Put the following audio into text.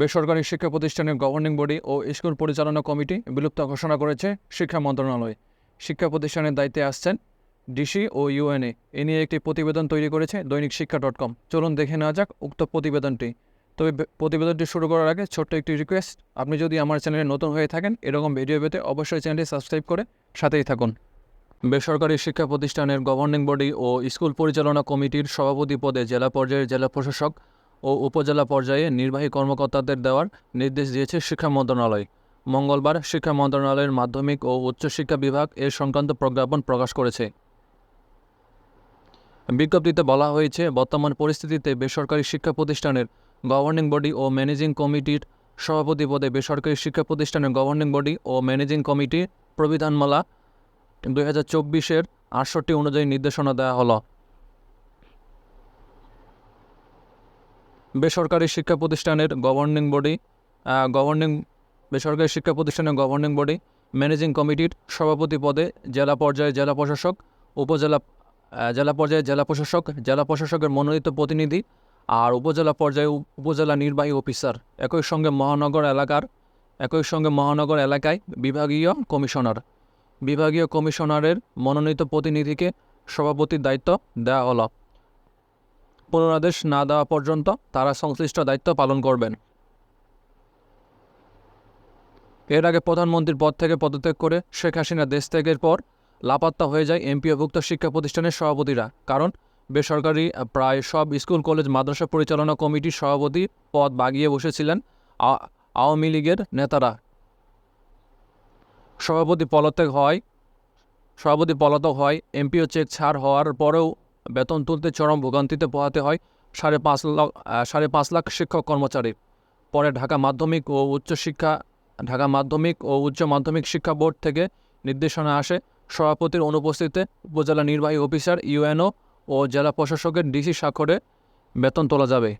বেসরকারি শিক্ষা প্রতিষ্ঠানের গভর্নিং বডি ও স্কুল পরিচালনা কমিটি বিলুপ্ত ঘোষণা করেছে শিক্ষা মন্ত্রণালয়। শিক্ষা প্রতিষ্ঠানের দায়িত্বে আসছেন ডিসি ও ইউএনএ। এ নিয়ে একটি প্রতিবেদন তৈরি করেছে দৈনিক শিক্ষা ডট কম। চলুন দেখে নেওয়া যাক উক্ত প্রতিবেদনটি। তবে প্রতিবেদনটি শুরু করার আগে ছোট্ট একটি রিকোয়েস্ট আপনি যদি আমার চ্যানেলে নতুন হয়ে থাকেন, এরকম ভিডিও পেতে অবশ্যই চ্যানেলটি সাবস্ক্রাইব করে সাথেই থাকুন। বেসরকারি শিক্ষা প্রতিষ্ঠানের গভর্নিং বডি ও স্কুল পরিচালনা কমিটির সভাপতি পদে জেলা পর্যায়ের জেলা প্রশাসক ও উপজেলা পর্যায়ে নির্বাহী কর্মকর্তাদের দেওয়ার নির্দেশ দিয়েছে শিক্ষা মন্ত্রণালয়। মঙ্গলবার শিক্ষা মন্ত্রণালয়ের মাধ্যমিক ও উচ্চশিক্ষা বিভাগ এ সংক্রান্ত প্রজ্ঞাপন প্রকাশ করেছে। বিজ্ঞপ্তিতে বলা হয়েছে, বর্তমান পরিস্থিতিতে বেসরকারি শিক্ষা প্রতিষ্ঠানের গভর্নিং বডি ও ম্যানেজিং কমিটির সভাপতি পদে বেসরকারি শিক্ষা প্রতিষ্ঠানের গভর্নিং বডি ও ম্যানেজিং কমিটি প্রবিধানমালা দুই হাজার চব্বিশের আটষট্টি অনুযায়ী নির্দেশনা দেওয়া হলো। বেসরকারি শিক্ষা প্রতিষ্ঠানের গভর্নিং বডি গভর্নিং বেসরকারি শিক্ষা প্রতিষ্ঠানের গভর্নিং বডি ম্যানেজিং কমিটির সভাপতি পদে জেলা পর্যায়ে জেলা প্রশাসক, উপজেলা জেলা পর্যায়ে জেলা প্রশাসক, জেলা প্রশাসকের মনোনীত প্রতিনিধি আর উপজেলা পর্যায়ে উপজেলা নির্বাহী অফিসার একই সঙ্গে মহানগর এলাকার, একই সঙ্গে মহানগর এলাকায় বিভাগীয় কমিশনার। বিভাগীয় কমিশনারের মনোনীত প্রতিনিধিকে সভাপতির দায়িত্ব দেওয়া হলো। পুনরাদেশ না দেওয়া পর্যন্ত তারা সংশ্লিষ্ট দায়িত্ব পালন করবেন। এর আগে প্রধানমন্ত্রীর পদ থেকে পদত্যাগ করে শেখ হাসিনা দেশ ত্যাগের পর লাপাত্তা হয়ে যায় এমপিওভুক্ত শিক্ষা প্রতিষ্ঠানের সভাপতিরা, কারণ বেসরকারি প্রায় সব স্কুল, কলেজ, মাদ্রাসা পরিচালনা কমিটির সভাপতি পদ বাগিয়ে বসেছিলেন আওয়ামী লীগের নেতারা। সভাপতি পদত্যাগ হয়, সভাপতি পলাতক হয়, এমপিও চেক ছাড় হওয়ার পরেও বেতন তুলতে চরম ভোগান্তিতে পোহাতে হয় সাড়ে পাঁচ লাখ সাড়ে পাঁচ লাখ শিক্ষক কর্মচারী। পরে ঢাকা মাধ্যমিক ও উচ্চ শিক্ষা, ঢাকা মাধ্যমিক ও উচ্চ মাধ্যমিক শিক্ষা বোর্ড থেকে নির্দেশনা আসে সভাপতির অনুপস্থিতিতে উপজেলা নির্বাহী অফিসার, ইউএনও ও জেলা প্রশাসকের ডিসি স্বাক্ষরে বেতন তোলা যাবে।